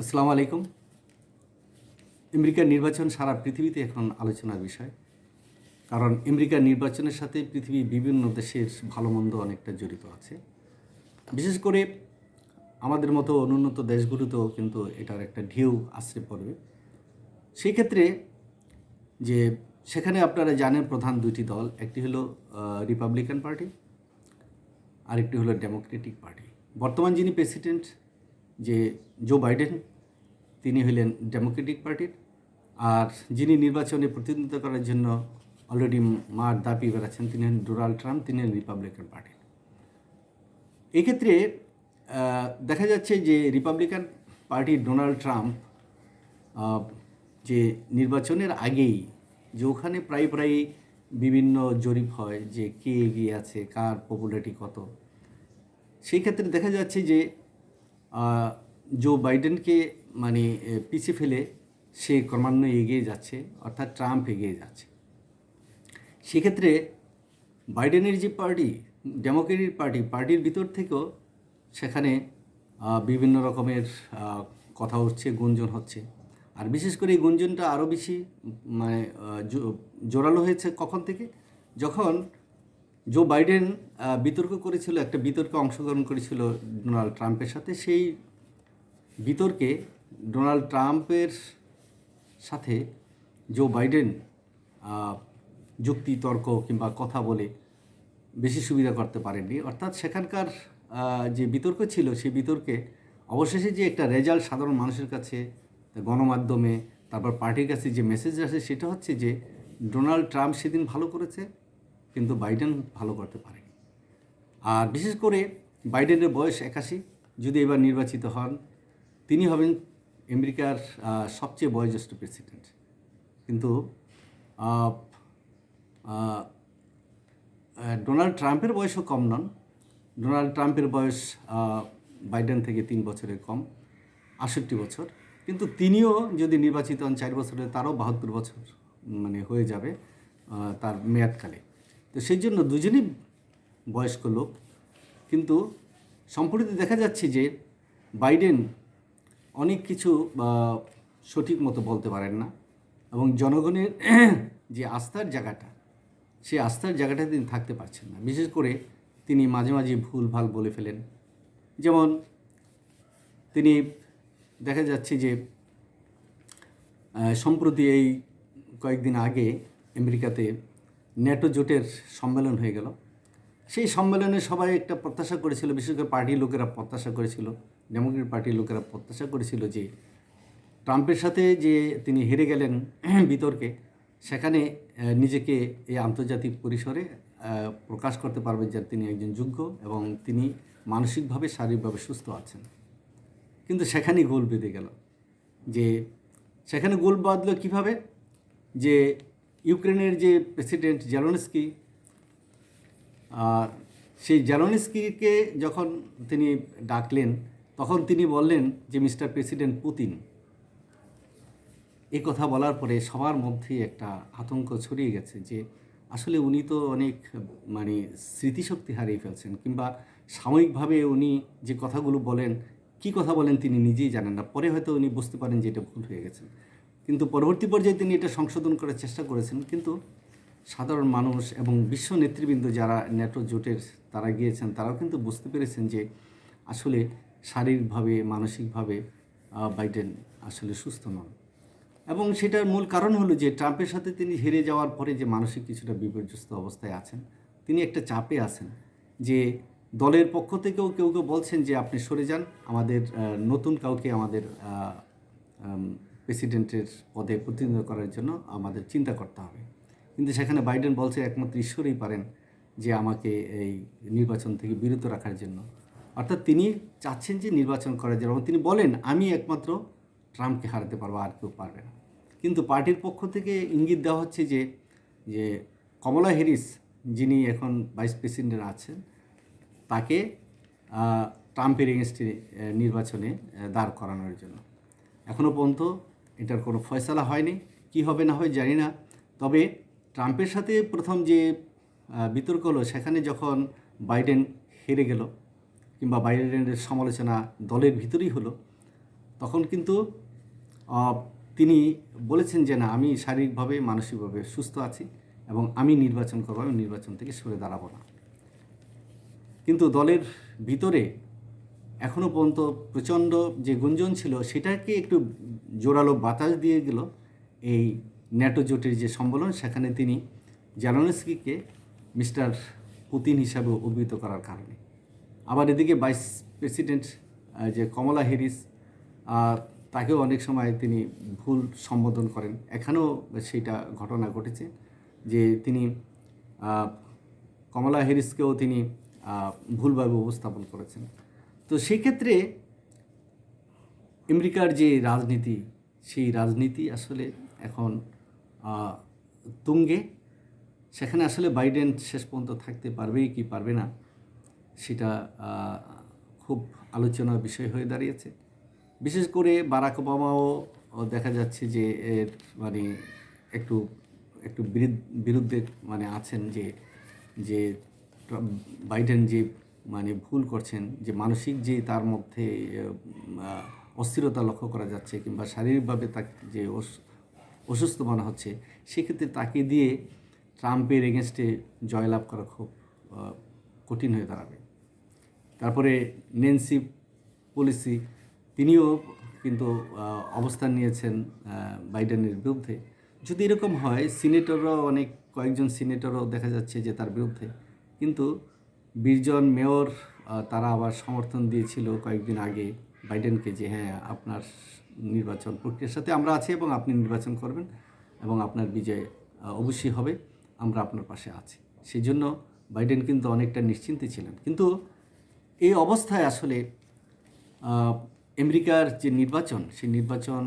আসসালামু আলাইকুম। আমেরিকার নির্বাচন সারা পৃথিবীতে এখন আলোচনার বিষয়। কারণ আমেরিকার নির্বাচনের সাথে পৃথিবীর বিভিন্ন দেশের ভালো মন্দ অনেকটা জড়িত আছে। বিশেষ করে আমাদের মতো অনুন্নত দেশগুলোতেও কিন্তু এটার একটা ঢেউ আশ্রে পড়বে। সেই ক্ষেত্রে যে সেখানে আপনারা জানেন প্রধান দুইটি দল, একটি হলো রিপাবলিকান পার্টি আরেকটি হলো ডেমোক্রেটিক পার্টি বর্তমান যিনি প্রেসিডেন্ট যে জো বাইডেন তিনি হলেন ডেমোক্রেটিক পার্টির আর যিনি নির্বাচনে প্রতিদ্বন্দ্বিতা করার জন্য অলরেডি মার দাপি বেড়াচ্ছেন তিনি হলেন ডোনাল্ড ট্রাম্প তিনি হলেন রিপাবলিকান পার্টির এক্ষেত্রে দেখা যাচ্ছে যে রিপাবলিকান পার্টির ডোনাল্ড ট্রাম্প যে নির্বাচনের আগেই যে ওখানে প্রায় প্রায় বিভিন্ন জরিপ হয় যে কে এগিয়ে আছে, কার পপুলারিটি কত। সেই ক্ষেত্রে দেখা যাচ্ছে যে জো বাইডেনকে মানে পিছিয়ে ফেলে সে ক্রমান্বয়ে এগিয়ে যাচ্ছে, অর্থাৎ ট্রাম্প এগিয়ে যাচ্ছে। সেক্ষেত্রে বাইডেনের যে পার্টি ডেমোক্রেটিক পার্টি পার্টির ভিতর থেকেও সেখানে বিভিন্ন রকমের কথা উঠছে গুঞ্জন হচ্ছে। আর বিশেষ করে এই গুঞ্জনটা আরও বেশি মানে জোরালো হয়েছে কখন থেকে? যখন জো বাইডেন বিতর্ক করেছিল, একটা বিতর্কে অংশগ্রহণ করেছিল ডোনাল্ড ট্রাম্পের সাথে। সেই বিতর্কে ডোনাল্ড ট্রাম্পের সাথে জো বাইডেন যুক্তি তর্ক কিংবা কথা বলে বেশি সুবিধা করতে পারেননি। অর্থাৎ সেখানকার যে বিতর্ক ছিল, সেই বিতর্কে অবশেষে যে একটা রেজাল্ট সাধারণ মানুষের কাছে গণমাধ্যমে, তারপর পার্টির কাছে যে মেসেজ আসে, সেটা হচ্ছে যে ডোনাল্ড ট্রাম্প সেদিন ভালো করেছে। কিন্তু বাইডেন ভালো করতে পারেনি। আর বিশেষ করে বাইডেনের বয়স একাশি, যদি এবার নির্বাচিত হন, তিনি হবেন আমেরিকার সবচেয়ে বয়োজ্যেষ্ঠ প্রেসিডেন্ট। কিন্তু ডোনাল্ড ট্রাম্পের বয়সও কম নন। ডোনাল্ড ট্রাম্পের বয়স বাইডেন থেকে তিন বছরের কম, আষট্টি বছর। কিন্তু তিনিও যদি নির্বাচিত হন চার বছরে, তারও বাহাত্তর বছর মানে হয়ে যাবে তার মেয়াদকালে। তো সেই জন্য দুজনই বয়স্ক লোক। কিন্তু সম্প্রতি দেখা যাচ্ছে যে বাইডেন অনেক কিছু সঠিক মতো বলতে পারেন না এবং জনগণের যে আস্থার জায়গাটা, সেই আস্থার জায়গাটা তিনি থাকতে পারছেন না। বিশেষ করে তিনি মাঝে মাঝে ভুল ভালো বলে ফেলেন। যেমন তিনি দেখা যাচ্ছে যে সম্প্রতি এই কয়েকদিন আগে আমেরিকাতে ন্যাটো জোটের সম্মেলন হয়ে গেল। সেই সম্মেলনে সবাই একটা প্রত্যাশা করেছিল, বিশেষ করে পার্টির লোকেরা প্রত্যাশা করেছিল ডেমোক্রেট পার্টির লোকেরা প্রত্যাশা করেছিল যে ট্রাম্পের সাথে যে তিনি হেরে গেলেন বিতর্কে, সেখানে নিজেকে এই আন্তর্জাতিক পরিসরে প্রকাশ করতে পারবেন যে তিনি একজন যোগ্য এবং তিনি মানসিকভাবে, শারীরিকভাবে সুস্থ আছেন। কিন্তু সেখানেই গোল বেঁধে গেল যে, সেখানে গোল বাঁধলো কীভাবে? যে ইউক্রেনের যে প্রেসিডেন্ট জেলনস্কি, আর সেই জেলনস্কিকে যখন তিনি ডাকলেন, তখন তিনি বললেন যে, মিস্টার প্রেসিডেন্ট পুতিন এই কথা বলার পরে সবার মধ্যেই একটা আতঙ্ক ছড়িয়ে গেছে যে, আসলে উনি তো অনেক মানে স্মৃতিশক্তি হারিয়ে ফেলছেন, কিংবা সাময়িকভাবে উনি যে কথাগুলো বলেন, কি কথা বলেন তিনি নিজেই জানেন না। পরে হয়তো উনি বুঝতে পারেন যে, এটা ভুল হয়ে গেছেন কিন্তু পরবর্তী পর্যায়ে তিনি এটা সংশোধন করার চেষ্টা করেছেন, কিন্তু সাধারণ মানুষ এবং বিশ্ব নেতৃবৃন্দ যারা ন্যাটো জোটের তারা গিয়েছেন, তারাও কিন্তু বুঝতে পেরেছেন যে আসলে শারীরিকভাবে, মানসিকভাবে বাইডেন আসলে সুস্থ নন। এবং সেটার মূল কারণ হলো যে ট্রাম্পের সাথে তিনি হেরে যাওয়ার পরে যে মানসিক কিছুটা বিপর্যস্ত অবস্থায় আছেন, তিনি একটা চাপে আছেন যে দলের পক্ষ থেকেও কেউ কেউ বলছেন যে আপনি সরে যান, আমাদের নতুন কাউকে আমাদের প্রেসিডেন্টের পদে প্রতিনিধিত্ব করার জন্য আমাদের চিন্তা করতে হবে। কিন্তু সেখানে বাইডেন বলছে একমাত্র ঈশ্বরই পারেন যে আমাকে এই নির্বাচন থেকে বিরত রাখার জন্য। অর্থাৎ তিনি চাচ্ছেন যে নির্বাচন করার জন্য তিনি বলেন, আমি একমাত্র ট্রাম্পকে হারাতে পারব, আর কেউ পারবে না। কিন্তু পার্টির পক্ষ থেকে ইঙ্গিত দেওয়া হচ্ছে যে যে কমলা হ্যারিস যিনি এখন ভাইস প্রেসিডেন্ট আছেন, তাকে ট্রাম্পের এগেনস্টে নির্বাচনে দাঁড় করানোর জন্য। এখনও পর্যন্ত এটার কোনো ফয়সালা হয়নি। কি হবে না হয় জানি না। তবে ট্রাম্পের সাথে প্রথম যে বিতর্ক হলো, সেখানে যখন বাইডেন হেরে গেল, কিংবা বাইডেনের সমালোচনা দলের ভিতরেই হলো, তখন কিন্তু তিনি বলেছেন যে, না, আমি শারীরিকভাবে, মানসিকভাবে সুস্থ আছি এবং আমি নির্বাচন করব, আমি নির্বাচন থেকে সরে দাঁড়াবো না। কিন্তু দলের ভিতরে এখনও পর্যন্ত প্রচণ্ড যে গুঞ্জন ছিল, সেটাকে একটু জোরালো বাতাস দিয়ে গেল এই ন্যাটো জোটের যে সম্মেলন, সেখানে তিনি জালানস্কিকে মিস্টার পুতিন হিসাবে অভিহিত করার কারণে। আবার এদিকে ভাইস প্রেসিডেন্ট যে কমলা হ্যারিস তাকেও অনেক সময় তিনি ভুল সম্বোধন করেন। এখানেও সেইটা ঘটনা ঘটেছে যে তিনি কমলা হ্যারিসকেও তিনি ভুলভাবে উপস্থাপন করেছেন। তো সেই ক্ষেত্রে আমেরিকার যে রাজনীতি, সেই রাজনীতি আসলে এখন তুঙ্গে। সেখানে আসলে বাইডেন শেষ পর্যন্ত থাকতে পারবে কি পারবে না, সেটা খুব আলোচনার বিষয় হয়ে দাঁড়িয়েছে। বিশেষ করে বারাক ওবামাও দেখা যাচ্ছে যে এর মানে একটু একটু বিরুদ্ধে মানে আছেন যে যে বাইডেন যে মানে ভুল করছেন, যে মানসিক যে তার মধ্যে অস্থিরতা লক্ষ্য করা যাচ্ছে কিংবা শারীরিকভাবে তাকে যে অস- অসুস্থ মনে হচ্ছে, সেক্ষেত্রে তাকে দিয়ে ট্রাম্পের এগেনস্টে জয়লাভ করা খুব কঠিন হয়ে দাঁড়াবে। তারপরে নেন্সি পলিসি, তিনিও কিন্তু অবস্থান নিয়েছেন বাইডেনের বিরুদ্ধে। যদি এরকম হয়, সিনেটররাও অনেক, কয়েকজন সিনেটরও দেখা যাচ্ছে যে তার বিরুদ্ধে। কিন্তু বিশজন মেয়র তারা আবার সমর্থন দিয়েছিল কয়েকদিন আগে বাইডেনকে যে হ্যাঁ আপনার নির্বাচন প্রক্রিয়ার সাথে আমরা আছি এবং আপনি নির্বাচন করবেন এবং আপনার বিজয় অবশ্যই হবে, আমরা আপনার পাশে আছি। সেই জন্য বাইডেন কিন্তু অনেকটা নিশ্চিন্তে ছিলেন। কিন্তু এই অবস্থায় আসলে আমেরিকার যে নির্বাচন, সেই নির্বাচন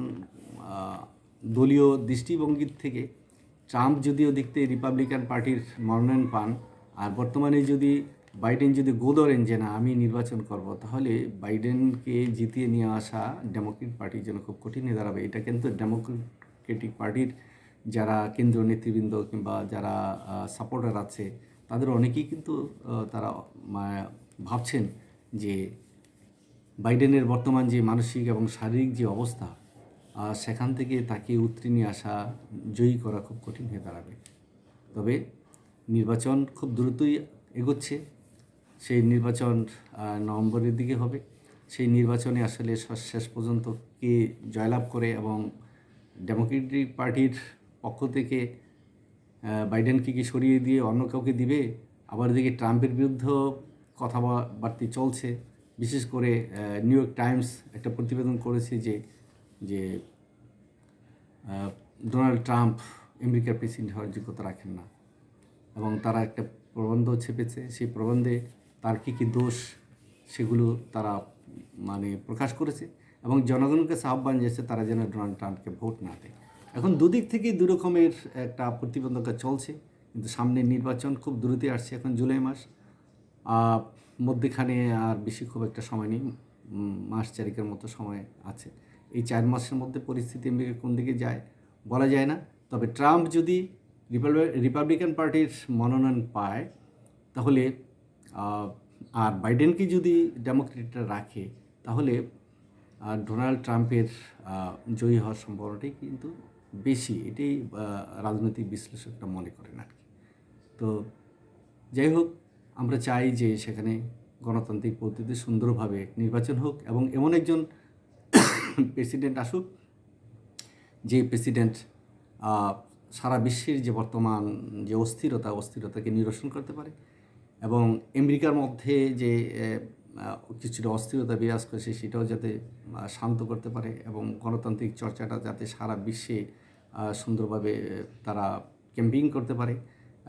দলীয় দৃষ্টিভঙ্গির থেকে ট্রাম্প যদিও দেখতে রিপাবলিকান পার্টির মনোনয়ন পান, আর বর্তমানে যদি বাইডেন যদি গো ধরেন যে না আমি নির্বাচন করব, তাহলে বাইডেনকে জিতিয়ে নিয়ে আসা ডেমোক্রেট পার্টির জন্য খুব কঠিন হয়ে দাঁড়াবে। এটা কিন্তু ডেমোক্রেটিক পার্টির যারা কেন্দ্রীয় নেতৃবৃন্দ কিংবা যারা সাপোর্টার আছে, তাদের অনেকেই কিন্তু তারা ভাবছেন যে বাইডেনের বর্তমান যে মানসিক এবং শারীরিক যে অবস্থা সেখান থেকে তাকে উতরে নিয়ে আসা, জয়ী করা খুব কঠিন হয়ে দাঁড়াবে। তবে নির্বাচন খুব দ্রুতই এগোচ্ছে। সেই নির্বাচন নভেম্বরের দিকে হবে। সেই নির্বাচনে আসলে শেষ পর্যন্ত কে জয়লাভ করে এবং ডেমোক্রেটিক পার্টির পক্ষ থেকে বাইডেনকে কি সরিয়ে দিয়ে অন্য কাউকে দিবে? আবার দিকে ট্রাম্পের বিরুদ্ধেও কথাবার্তি চলছে। বিশেষ করে নিউ ইয়র্ক টাইমস একটা প্রতিবেদন করেছে যে যে ডোনাল্ড ট্রাম্প আমেরিকার প্রেসিডেন্ট হওয়ার যোগ্যতা রাখেন না। এবং তারা একটা প্রবন্ধ ছেপেছে। সেই প্রবন্ধে তার কী কী দোষ সেগুলো তারা মানে প্রকাশ করেছে এবং জনগণকে আহ্বান জানিয়েছে তারা যেন ডোনাল্ড ট্রাম্পকে ভোট না দেয়। এখন দুদিক থেকেই দু রকমের একটা প্রতিবন্ধকতা চলছে, কিন্তু সামনে নির্বাচন খুব দ্রুতই আসছে এখন জুলাই মাস। মধ্যেখানে আর বেশি খুব একটা সময় নেই মাস চারিকের মতো সময় আছে। এই চার মাসের মধ্যে পরিস্থিতি আমেরিকা কোন দিকে যায় বলা যায় না। তবে ট্রাম্প যদি রিপাবলিকান পার্টির মনোনয়ন পায়, তাহলে আর বাইডেনকে যদি ডেমোক্রেটরা রাখে, তাহলে ডোনাল্ড ট্রাম্পের জয়ী হওয়ার সম্ভাবনাটাই কিন্তু বেশি। এটাই রাজনৈতিক বিশ্লেষকরা মনে করেন আর কি। তো, যাই হোক, আমরা চাই যে সেখানে গণতান্ত্রিক পদ্ধতিতে সুন্দরভাবে নির্বাচন হোক এবং এমন একজন প্রেসিডেন্ট আসুক, যে প্রেসিডেন্ট সারা বিশ্বের যে বর্তমান যে অস্থিরতা, অস্থিরতাকে নিরসন করতে পারে এবং আমেরিকার মধ্যে যে কিছুটা অস্থিরতা বিরাজ করেছে সেটাও যাতে শান্ত করতে পারে এবং গণতান্ত্রিক চর্চাটা যাতে সারা বিশ্বে সুন্দরভাবে তারা ক্যাম্পিং করতে পারে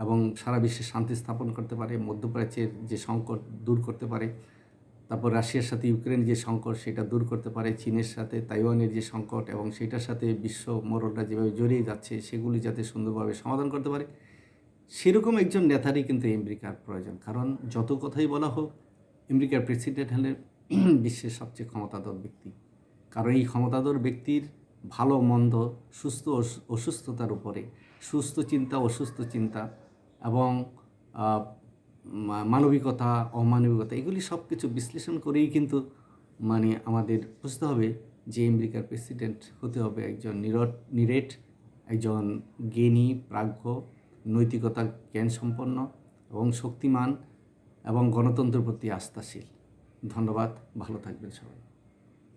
এবং সারা বিশ্বে শান্তি স্থাপন করতে পারে, মধ্যপ্রাচ্যের যে সংকট দূর করতে পারে, তারপর রাশিয়ার সাথে ইউক্রেন যে সংকট সেটা দূর করতে পারে, চীনের সাথে তাইওয়ানের যে সংকট এবং সেটার সাথে বিশ্ব মরলটা যেভাবে জড়িয়ে যাচ্ছে সেগুলি যাতে সুন্দরভাবে সমাধান করতে পারে। সেরকম একজন নেতারই কিন্তু আমেরিকার প্রয়োজন। কারণ যত কথাই বলা হোক আমেরিকার প্রেসিডেন্ট হলেন বিশ্বের সবচেয়ে ক্ষমতাধর ব্যক্তি। কারণ এই ক্ষমতাধর ব্যক্তির ভালো, মন্দ, সুস্থ অসুস্থতার উপরে সুস্থ চিন্তা, অসুস্থ চিন্তা এবং মানবিকতা, অমানবিকতা এগুলি সব কিছু বিশ্লেষণ করেই কিন্তু মানে আমাদের বুঝতে হবে যে আমেরিকার প্রেসিডেন্ট হতে হবে একজন নিরট, নিরেট, একজন জ্ঞানী, প্রাজ্ঞ নৈতিকতা জ্ঞান সম্পন্ন এবং শক্তিমান এবং গণতন্ত্রের প্রতি আস্থাশীল। ধন্যবাদ ভালো থাকবেন সবাই।